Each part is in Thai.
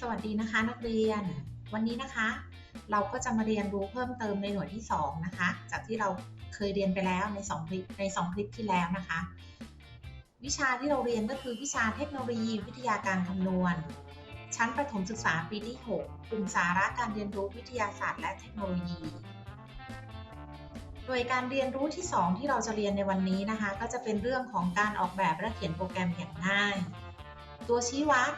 สวัสดีนะคะนักเรียน วันนี้นะคะ เราก็จะมาเรียนรู้เพิ่มเติมในหน่วยที่ 2 นะคะ จากที่เราเคยเรียนไปแล้วใน2คลิปใน 2 คลิปที่แล้วนะคะ วิชาที่เราเรียนก็คือวิชาเทคโนโลยีวิทยาการคำนวณ ชั้นประถมศึกษาปีที่ 6 กลุ่มสาระการเรียนรู้วิทยาศาสตร์และเทคโนโลยีโดยการเรียนรู้ที่ 2 ที่เราจะเรียนในวันนี้นะคะ ก็จะเป็นเรื่องของการออกแบบและเขียนโปรแกรมอย่างง่าย ตัวชี้วัด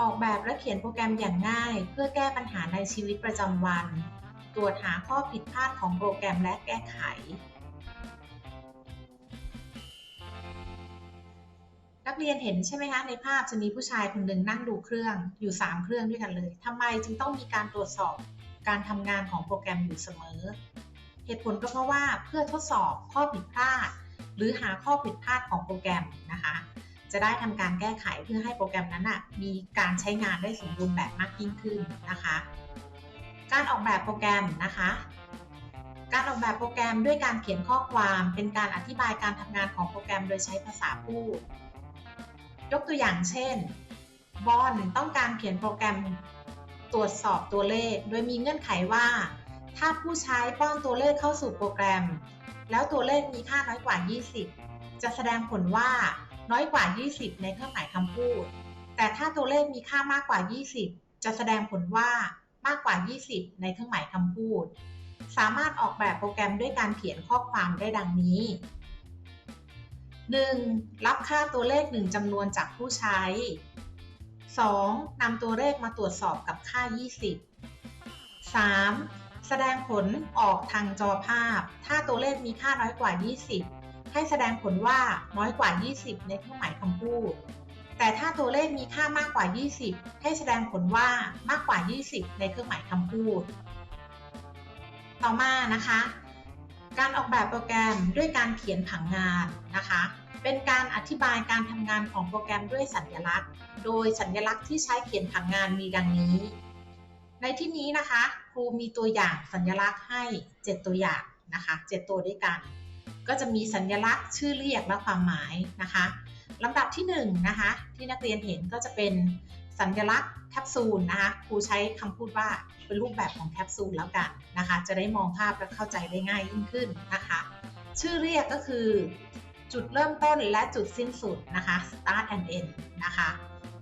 ออกแบบและเขียนโปรแกรมอย่างง่าย เพื่อแก้ปัญหาในชีวิตประจำวัน ตรวจหาข้อผิดพลาดของโปรแกรมและแก้ไข นักเรียนเห็นใช่ไหมคะในภาพจะมีผู้ชายคนหนึ่งนั่งดูเครื่องอยู่ 3 เครื่องด้วยกันเลยทำไมจึงต้องมีการตรวจสอบการทำงานของโปรแกรมอยู่เสมอ เหตุผลก็เพราะว่าเพื่อทดสอบข้อผิดพลาด หรือหาข้อผิดพลาดของโปรแกรมนะคะ จะได้ทำการแก้ไขเพื่อให้โปรแกรมนั้นนะมีการใช้งานได้สมบูรณ์แบบมากยิ่งขึ้นนะคะ การออกแบบโปรแกรมนะคะ การออกแบบโปรแกรมด้วยการเขียนข้อความเป็นการอธิบายการทำงานของโปรแกรมโดยใช้ภาษาพูด ยกตัวอย่างเช่น บอลต้องการเขียนโปรแกรมตรวจสอบตัวเลข โดยมีเงื่อนไขว่า ถ้าผู้ใช้ป้อนตัวเลขเข้าสู่โปรแกรม แล้วตัวเลขมีค่าน้อยกว่า 20 จะแสดงผลว่า น้อยกว่า 20 ในเครื่องหมายคำพูด แต่ถ้าตัวเลขมีค่ามากกว่า 20 จะแสดงผลว่ามากกว่า 20 ในเครื่องหมายคำพูด สามารถออกแบบโปรแกรมด้วยการเขียนข้อความได้ดังนี้ 1. รับค่าตัวเลข 1จำนวนจากผู้ใช้ 2. นำตัวเลขมาตรวจสอบกับค่า 20 3. แสดงผลออกทางจอภาพ ถ้าตัวเลขมีค่าน้อยกว่า 20 ให้แสดงผลว่าน้อยกว่า 20 ในเครื่องหมายคำพูด แต่ถ้าตัวเลขมีค่ามากกว่า 20 ให้แสดงผลว่ามากกว่า 20 ในเครื่องหมายคำพูด ต่อมานะคะ การออกแบบโปรแกรมด้วยการเขียนผังงานนะคะ เป็นการอธิบายการทำงานของโปรแกรมด้วยสัญลักษณ์ โดยสัญลักษณ์ที่ใช้เขียนผังงานมีดังนี้ ในที่นี้นะคะ ครูมีตัวอย่างสัญลักษณ์ให้ 7 ตัวอย่างนะคะ 7 ตัวด้วยกัน ก็จะมีสัญลักษณ์ชื่อเรียกและความหมายนะคะลำดับที่1นะคะที่นักเรียนเห็นก็จะเป็นสัญลักษณ์แคปซูลนะคะครูใช้คำพูดว่าเป็นรูปแบบของแคปซูลแล้วกันนะคะจะได้มองภาพและเข้าใจได้ง่ายยิ่งขึ้นนะคะชื่อเรียกก็คือจุดเริ่มต้นและจุดสิ้นสุดนะคะ start and end นะคะ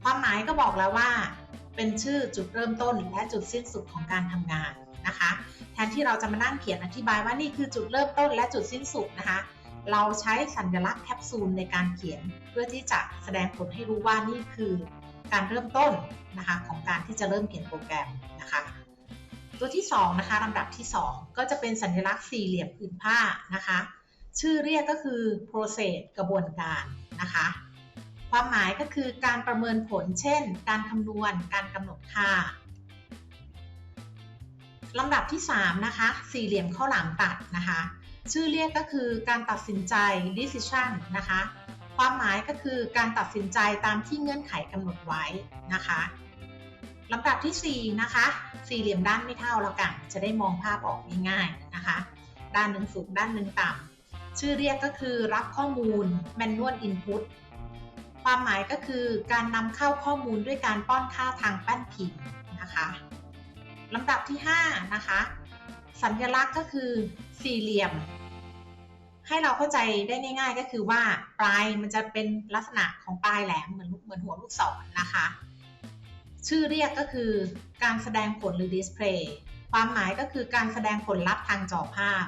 ความหมายก็บอกแล้วว่า เป็นชื่อจุดเริ่มต้นและจุดสิ้นสุดของการทำงาน นะคะแทนที่เราจะมานั่งเขียนอธิบายว่านี่คือจุดเริ่มต้นและจุดสิ้นสุดนะคะ เราใช้สัญลักษณ์แคปซูลในการเขียน เพื่อที่จะแสดงผลให้รู้ว่านี่คือการเริ่มต้นนะคะของการที่จะเริ่มเขียนโปรแกรมนะคะ ตัวที่2นะคะลำดับที่ 2 ก็จะเป็นสัญลักษณ์สี่เหลี่ยมผืนผ้านะคะ ชื่อเรียกก็คือ process กระบวนการนะคะความหมายก็คือการประเมินผลเช่น การคำนวณ การกำหนดค่า ลำดับที่ 3 นะคะ สี่เหลี่ยมข้าวหลามตัดนะคะ ชื่อเรียกก็คือการตัดสินใจ decision นะคะ ความหมายก็คือการตัดสินใจตามที่เงื่อนไขกำหนดไว้นะคะลำดับที่ 4 นะคะ สี่เหลี่ยมด้านไม่เท่าแล้วกัน จะได้มองภาพออกง่ายๆนะคะ ด้านหนึ่งสูงด้านหนึ่งต่ำ ชื่อเรียกก็คือรับข้อมูล manual input ความหมายก็คือการนำเข้าข้อมูลด้วยการป้อนค่าทางแป้นพิมพ์นะคะ ลำดับที่ 5 นะคะ สัญลักษณ์ก็คือสี่เหลี่ยม ให้เราเข้าใจได้ง่ายๆก็คือว่าปลายมันจะเป็นลักษณะของปลายแหลมเหมือนเหมือนหัวลูกศรนนะคะ ชื่อเรียกก็คือการแสดงผลหรือ display ความหมายก็คือการแสดงผลลัพธ์ทางจอภาพ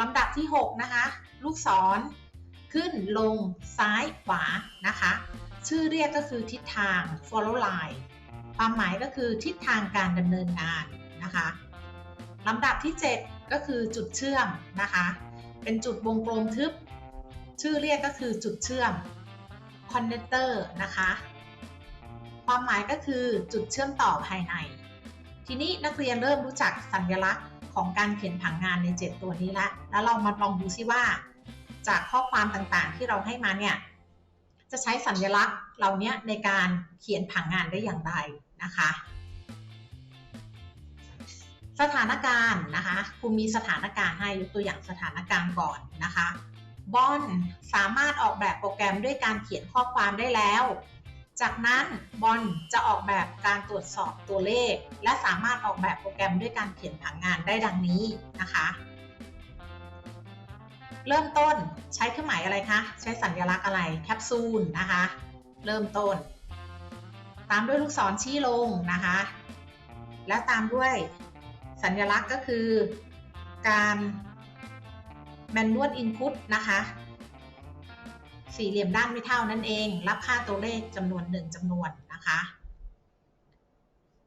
ลำดับที่ 6 นะคะ ลูกศร ขึ้นลงซ้ายขวานะคะ ชื่อเรียกก็คือทิศทาง follow line ความหมายก็คือทิศทางการดำเนินงานนะคะลำดับที่ 7 ก็คือจุดเชื่อมนะคะ เป็นจุดวงกลมทึบ ชื่อเรียกก็คือจุดเชื่อม connector นะคะ ความหมายก็คือจุดเชื่อมต่อภายใน ทีนี้นักเรียนเริ่มรู้จักสัญลักษณ์ของการเขียนผังงานใน 7 ตัวนี้แล้วแล้วเรามาลองดูซิว่า จากข้อความต่างๆที่เราให้มาเนี่ย จะใช้สัญลักษณ์เหล่านี้ในการเขียนผังงานได้อย่างไร นะคะ สถานการณ์นะคะครูมีสถานการณ์ให้ยกตัวอย่างสถานการณ์ก่อนนะคะบอนสามารถออกแบบโปรแกรมด้วยการเขียนข้อความได้แล้ว จากนั้นบอลจะออกแบบการตรวจสอบตัวเลข และสามารถออกแบบโปรแกรมด้วยการเขียนผังงานได้ดังนี้นะคะ เริ่มต้นใช้เครื่องหมายอะไรคะ ใช้สัญลักษณ์อะไรแคปซูลนะคะ เริ่มต้น ตามด้วยลูกศรชี้ลงนะคะ แล้วตามด้วยสัญลักษณ์ก็คือการ manual input นะคะ สี่เหลี่ยมด้านไม่เท่านั่นเอง รับค่าตัวเลขจำนวนหนึ่งจำนวนนะคะ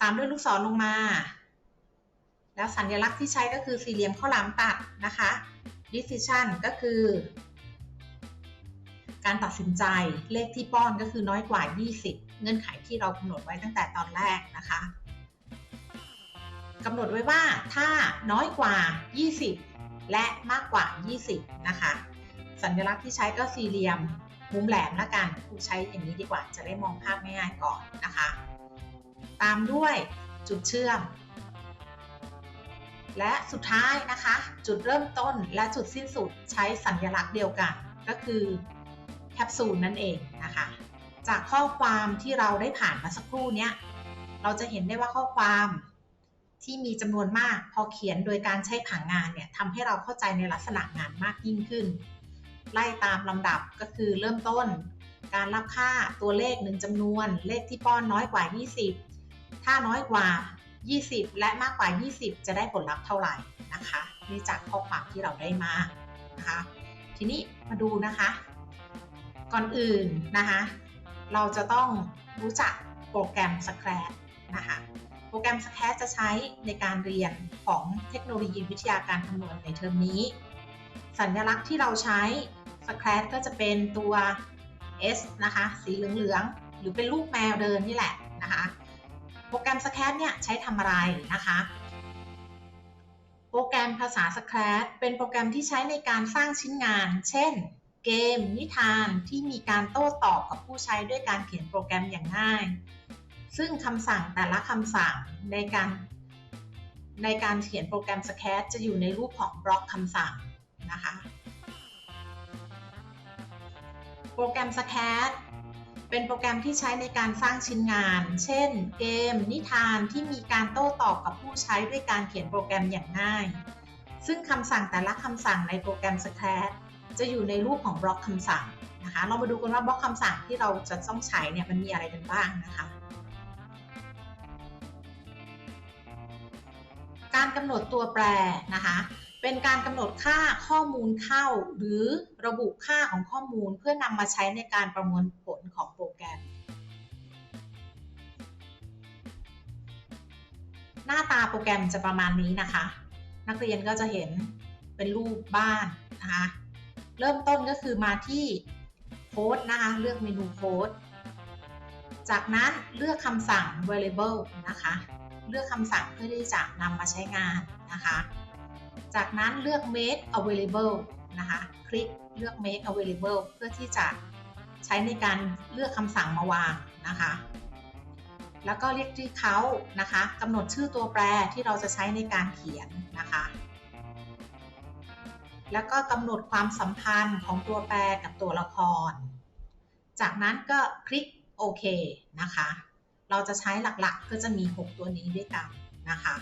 ตามด้วยลูกศรลงมา แล้วสัญลักษณ์ที่ใช้ก็คือสี่เหลี่ยมข้าวหลามตัดนะคะ decision ก็คือ การตัดสินใจเลขที่ป้อนก็คือน้อยกว่า 20 เงื่อนไขที่เรากำหนดไว้ตั้งแต่ตอนแรกนะคะกำหนดไว้ว่าถ้าน้อยกว่า 20 และมากกว่า 20 นะคะ สัญลักษณ์ที่ใช้ก็สี่เหลี่ยมมุมแหลมละกันครูใช้อย่างนี้ดีกว่าจะได้มองภาพง่ายๆก่อนนะคะ ตามด้วยจุดเชื่อม และสุดท้ายนะคะ จุดเริ่มต้นและจุดสิ้นสุดใช้สัญลักษณ์เดียวกัน ก็คือแคปซูลนั่นเอง จากข้อความที่เราได้ผ่านมาสักครู่เนี้ยเราจะเห็นได้ว่าข้อความที่มีจำนวนมากพอเขียนโดยการใช้ผังงานเนี่ยทำให้เราเข้าใจในลักษณะงานมากยิ่งขึ้น ไล่ตามลำดับก็คือเริ่มต้น การรับค่าตัวเลขหนึ่งจำนวน เลขที่ป้อนน้อยกว่า 20 ถ้าน้อยกว่า 20 และมากกว่า 20 จะได้ผลลัพธ์เท่าไหร่นะคะนี่จากข้อความที่เราได้มานะคะ ทีนี้มาดูนะคะ ก่อนอื่นนะคะ เราจะต้องรู้จักโปรแกรม Scratch นะคะ โปรแกรม Scratch จะใช้ในการเรียนของเทคโนโลยีวิทยาการคำนวณในเทอมนี้ สัญลักษณ์ที่เราใช้ Scratch ก็จะเป็นตัว S นะคะ สีเหลืองๆ หรือเป็นรูปแมวเดินนี่แหละนะคะ โปรแกรม Scratch เนี่ยใช้ทำอะไรนะคะโปรแกรมภาษา Scratch เป็นโปรแกรมที่ใช้ในการสร้างชิ้นงาน เช่น เกม นิทานที่มีการโต้ตอบกับผู้ใช้ด้วยการเขียนโปรแกรมอย่างง่าย ซึ่งคำสั่งแต่ละคำสั่งในการในการเขียนโปรแกรม Scratch จะอยู่ในรูปของบล็อกคำสั่งนะคะ โปรแกรม Scratch เป็นโปรแกรมที่ใช้ในการสร้างชิ้นงาน เช่น เกม นิทานที่มีการโต้ตอบกับผู้ใช้ด้วยการเขียนโปรแกรมอย่างง่าย ซึ่งคำสั่งแต่ละคำสั่งในโปรแกรม Scratch จะอยู่ในรูปของบล็อกคำสั่งนะคะ เรามาดูกันว่าบล็อกคำสั่งที่เราจะต้องใช้เนี่ยมันมีอะไรกันบ้างนะคะ การกำหนดตัวแปรนะคะเป็นการกำหนดค่าข้อมูลเข้า หรือระบุค่าของข้อมูลเพื่อนำมาใช้ในการประมวลผลของโปรแกรม หน้าตาโปรแกรมจะประมาณนี้นะคะ นักเรียนก็จะเห็นเป็นรูปบ้านนะคะ เริ่มต้นก็คือมาที่โค้ดนะคะเลือกเมนูโค้ดจากนั้นเลือกคำสั่ง variable นะคะ เลือกคำสั่งเพื่อที่จะนำมาใช้งานนะคะ จากนั้นเลือก make available นะคะ คลิกเลือก make available เพื่อที่จะใช้ในการเลือกคำสั่งมาวางนะคะ แล้วก็เรียกที่เขานะคะกำหนดชื่อตัวแปรที่เราจะใช้ในการเขียนนะคะ แล้วก็กำหนดความสัมพันธ์ของตัวแปรกับตัวละคร จากนั้นก็คลิกโอเคนะคะ เราจะใช้หลักๆก็จะมี 6 ตัวนี้ด้วยกันนะคะ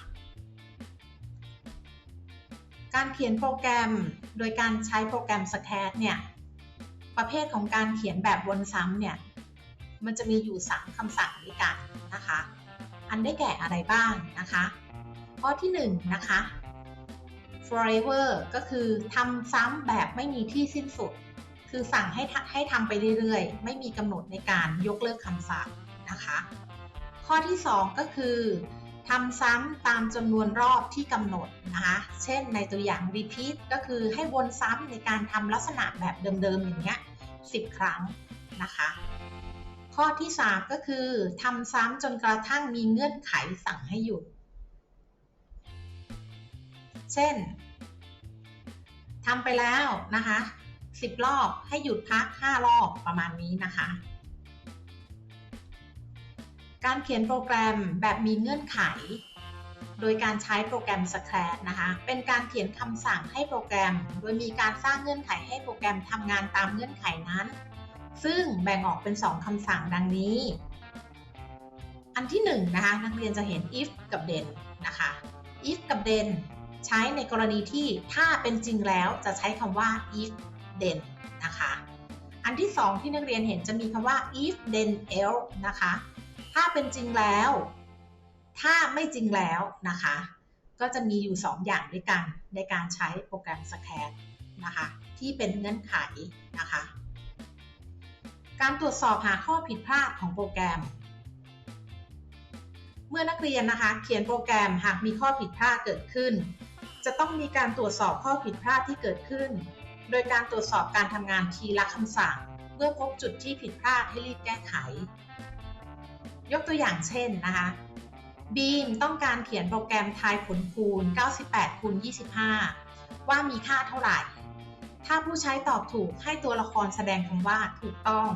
การเขียนโปรแกรมโดยการใช้โปรแกรม Scratch เนี่ย ประเภทของการเขียนแบบวนซ้ำเนี่ย มันจะมีอยู่ 3คำสั่งด้วยกันนะคะ อันได้แก่อะไรบ้างนะคะ ข้อที่1นะคะ forever ก็คือทำซ้ำแบบไม่มีที่สิ้นสุด คือสั่งให้ให้ทำไปเรื่อยๆ ไม่มีกำหนดในการยกเลิกคำสั่งนะคะ ข้อที่ 2 ก็คือทำซ้ำตามจำนวนรอบที่กำหนดนะคะ เช่นในตัวอย่าง repeat ก็คือให้วนซ้ำในการทำลักษณะแบบเดิมๆอย่างเงี้ย10 ครั้งนะคะ ข้อที่ 3 ก็คือทำซ้ำจนกระทั่งมีเงื่อนไขสั่งให้หยุด เช่นทำไปแล้วนะคะ10รอบให้หยุดพัก5รอบประมาณนี้นะคะ การเขียนโปรแกรมแบบมีเงื่อนไข โดยการใช้โปรแกรม Scratch นะคะ เป็นการเขียนคำสั่งให้โปรแกรม โดยมีการสร้างเงื่อนไขให้โปรแกรมทำงานตามเงื่อนไขนั้น ซึ่งแบ่งออกเป็น 2คำสั่งดังนี้ อันที่หนึ่งนะคะนักเรียนจะเห็น if กับ then นะคะ if กับ then ใช้ในกรณีที่ถ้าเป็นจริงแล้วจะใช้คำว่า if then นะคะ อันที่สองที่นักเรียนเห็นจะมีคำว่า if then else นะคะ ถ้าเป็นจริงแล้ว ถ้าไม่จริงแล้วนะคะ ก็จะมีอยู่ 2อย่างด้วยกันในการใช้โปรแกรม SCAD นะคะ ที่เป็นเงื่อนไขนะคะ การตรวจสอบหาข้อผิดพลาดของโปรแกรมเมื่อนักเรียนนะคะ เขียนโปรแกรมหากมีข้อผิดพลาดเกิดขึ้น จะต้องมีการตรวจสอบข้อผิดพลาดที่เกิดขึ้น โดยการตรวจสอบการทำงานทีละคำสั่ง เมื่อพบจุดที่ผิดพลาดให้รีบแก้ไข ยกตัวอย่างเช่นนะคะบีมต้องการเขียนโปรแกรมทายผลคูณ 98 คูณ 25 ว่ามีค่าเท่าไหร่ ถ้าผู้ใช้ตอบถูกให้ตัวละครแสดงคำว่าถูกต้อง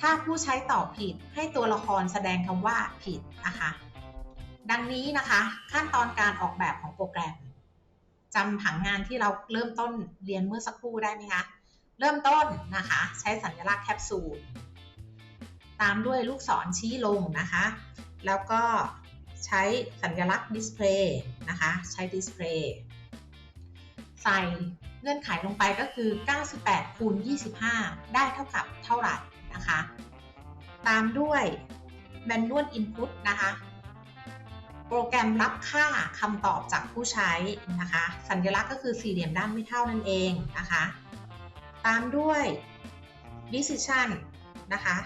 ถ้าผู้ใช้ตอบผิดให้ตัวละครแสดงคำว่าผิดนะคะ ดังนี้นะคะ ขั้นตอนการออกแบบของโปรแกรม จำผังงานที่เราเริ่มต้นเรียนเมื่อสักครู่ได้ไหมคะ เริ่มต้นนะคะ ใช้สัญลักษณ์แคปซูล ตามด้วยลูกศรชี้ลงนะคะ แล้วก็ใช้สัญลักษณ์ดิสเพลย์นะคะ ใช้ดิสเพลย์ใส่เงื่อนไขลงไปก็คือ 98คูณ25 ได้เท่ากับเท่าไหร่นะคะ ตามด้วย Manual Input นะคะ โปรแกรมรับค่าคำตอบจากผู้ใช้นะคะ สัญลักษณ์ก็คือสี่เหลี่ยมด้านไม่เท่านั่นเองนะคะ ตามด้วย Decision นะคะ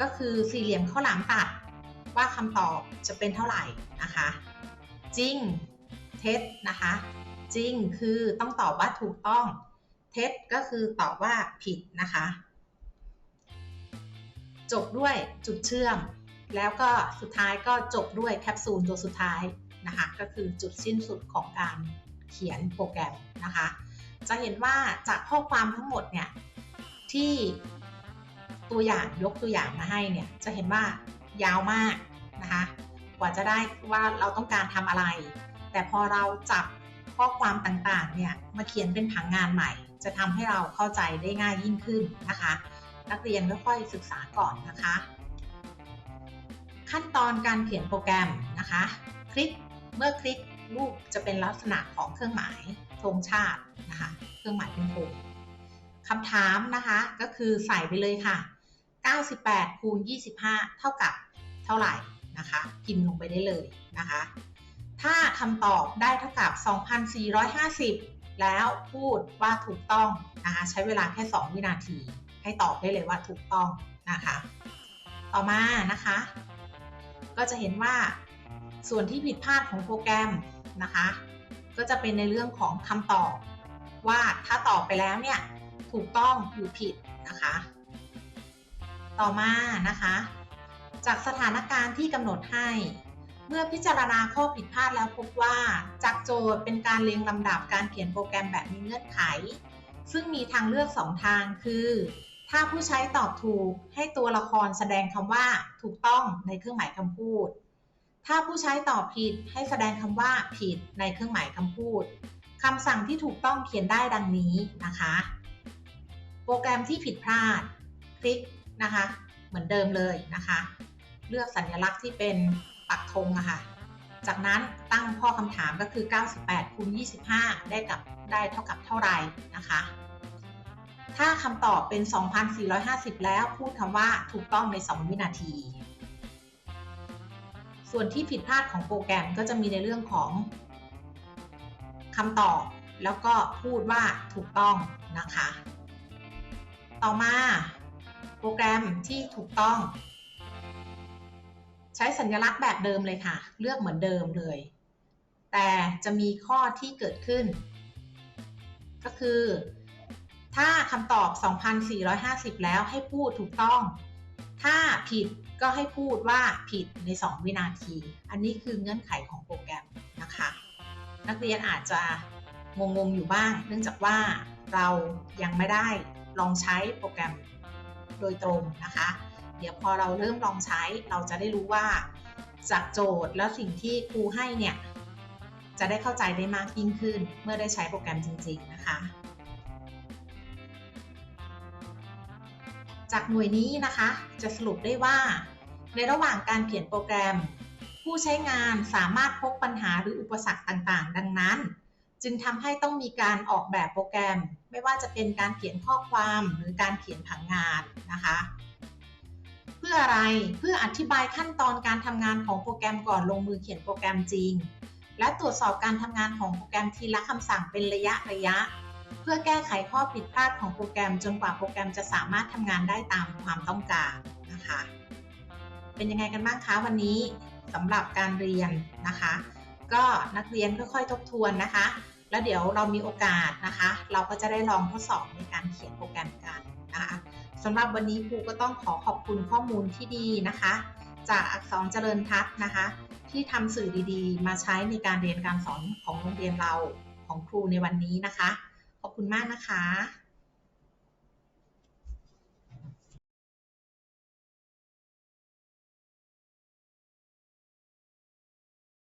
ก็คือสี่เหลี่ยมข้าวหลามตัดว่าคำตอบจะเป็นเท่าไหร่นะคะ จริง เท็จนะคะ จริงคือต้องตอบว่าถูกต้อง เท็จก็คือตอบว่าผิดนะคะ จบด้วยจุดเชื่อม แล้วก็สุดท้ายก็จบด้วยแคปซูลตัวสุดท้ายนะคะก็คือจุดสิ้นสุดของการเขียนโปรแกรมนะคะ จะเห็นว่าจากข้อความทั้งหมดเนี่ยที่ตัวอย่างยกตัวอย่างมาให้เนี่ยจะเห็นว่ายาวมากนะคะกว่าจะได้ว่าเราต้องการทำอะไร แต่พอเราจับข้อความต่างๆเนี่ยมาเขียนเป็นผังงานใหม่ จะทำให้เราเข้าใจได้ง่ายยิ่งขึ้นนะคะ นักเรียนค่อยๆศึกษาก่อนนะคะ ขั้นตอนการเขียนโปรแกรมนะคะ คลิกเมื่อคลิกรูปจะเป็นลักษณะของเครื่องหมายธงชาตินะคะ เครื่องหมายเป็นธงคำถามนะคะก็คือใส่ไปเลยค่ะ 98คูณ25 เท่ากับเท่าไหร่นะคะพิมพ์ลงไปได้เลยนะคะ ถ้าคำตอบได้เท่ากับ 2,450 แล้วพูดว่าถูกต้องนะคะใช้เวลาแค่ 2 วินาที ให้ตอบได้เลยว่าถูกต้องนะคะ ต่อมานะคะ ก็จะเห็นว่าส่วนที่ผิดพลาดของโปรแกรมนะคะ ก็จะเป็นในเรื่องของคำตอบ ว่าถ้าตอบไปแล้วเนี่ยถูกต้องหรือผิดนะคะ ต่อมานะคะ จากสถานการณ์ที่กำหนดให้ เมื่อพิจารณาข้อผิดพลาดแล้วพบว่าจากโจทย์เป็นการเรียงลำดับการเขียนโปรแกรมแบบมีเงื่อนไข ซึ่งมีทางเลือก 2 ทางคือ ถ้าผู้ใช้ตอบถูกให้ตัวละครแสดงคำว่า ถูกต้องในเครื่องหมายคำพูด ถ้าผู้ใช้ตอบผิดให้แสดงคำว่าผิดในเครื่องหมายคำพูดคำสั่งที่ถูกต้องเขียนได้ดังนี้นะคะ โปรแกรมที่ผิดพลาด คลิกนะคะ เหมือนเดิมเลยนะคะ เลือกสัญลักษณ์ที่เป็นปักธงอะคะ่ะ จากนั้นตั้งข้อคำถามก็คือ 98คูณ25 ได้กับได้เท่ากับเท่าไหร่นะคะ ถ้าคำตอบเป็น 2,450 แล้วพูดคำว่าถูกต้องใน 2 วินาที ส่วนที่ผิดพลาดของโปรแกรมก็จะมีในเรื่องของคำตอบ แล้วก็พูดว่าถูกต้องนะคะ ต่อมาโปรแกรมที่ถูกต้อง ใช้สัญลักษณ์แบบเดิมเลยค่ะ เลือกเหมือนเดิมเลย แต่จะมีข้อที่เกิดขึ้น ก็คือ ถ้าคำตอบ 2,450 แล้วให้พูดถูกต้อง ถ้าผิดก็ให้พูดว่าผิดใน 2 วินาที อันนี้คือเงื่อนไขของโปรแกรมนะคะ นักเรียนอาจจะงงๆอยู่บ้าง เนื่องจากว่าเรายังไม่ได้ลองใช้โปรแกรมโดยตรงนะคะ เดี๋ยวพอเราเริ่มลองใช้เราจะได้รู้ว่า จากโจทย์และสิ่งที่ครูให้เนี่ย จะได้เข้าใจได้มากยิ่งขึ้น เมื่อได้ใช้โปรแกรมจริง ๆ นะคะ จากหน่วยนี้นะคะ จะสรุปได้ว่า ในระหว่างการเขียนโปรแกรม ผู้ใช้งานสามารถพบปัญหาหรืออุปสรรคต่างๆ ดังนั้น จึงทำให้ต้องมีการออกแบบโปรแกรม ไม่ว่าจะเป็นการเขียนข้อความหรือการเขียนผังงานนะคะ เพื่ออะไรเพื่ออธิบายขั้นตอนการทำงานของโปรแกรมก่อนลงมือเขียนโปรแกรมจริง และตรวจสอบการทำงานของโปรแกรมทีละคำสั่งเป็นระยะระยะ เพื่อแก้ไขข้อผิดพลาดของโปรแกรมจนกว่าโปรแกรมจะสามารถทำงานได้ตามความต้องการนะคะ เป็นยังไงกันบ้างคะวันนี้สำหรับการเรียนนะคะ ก็นักเรียนค่อยๆทบทวนนะคะ แล้วเดี๋ยวเรามีโอกาสนะคะ เราก็จะได้ลองทดสอบในการเขียนโปรแกรมกันนะคะสำหรับวันนี้ครูก็ต้องขอขอบคุณข้อมูลที่ดีนะคะ จากอักษรเจริญทัศน์นะคะ ที่ทำสื่อดีๆ มาใช้ในการเรียนการสอนของโรงเรียนเราของครูในวันนี้นะคะ ขอบคุณมากนะคะ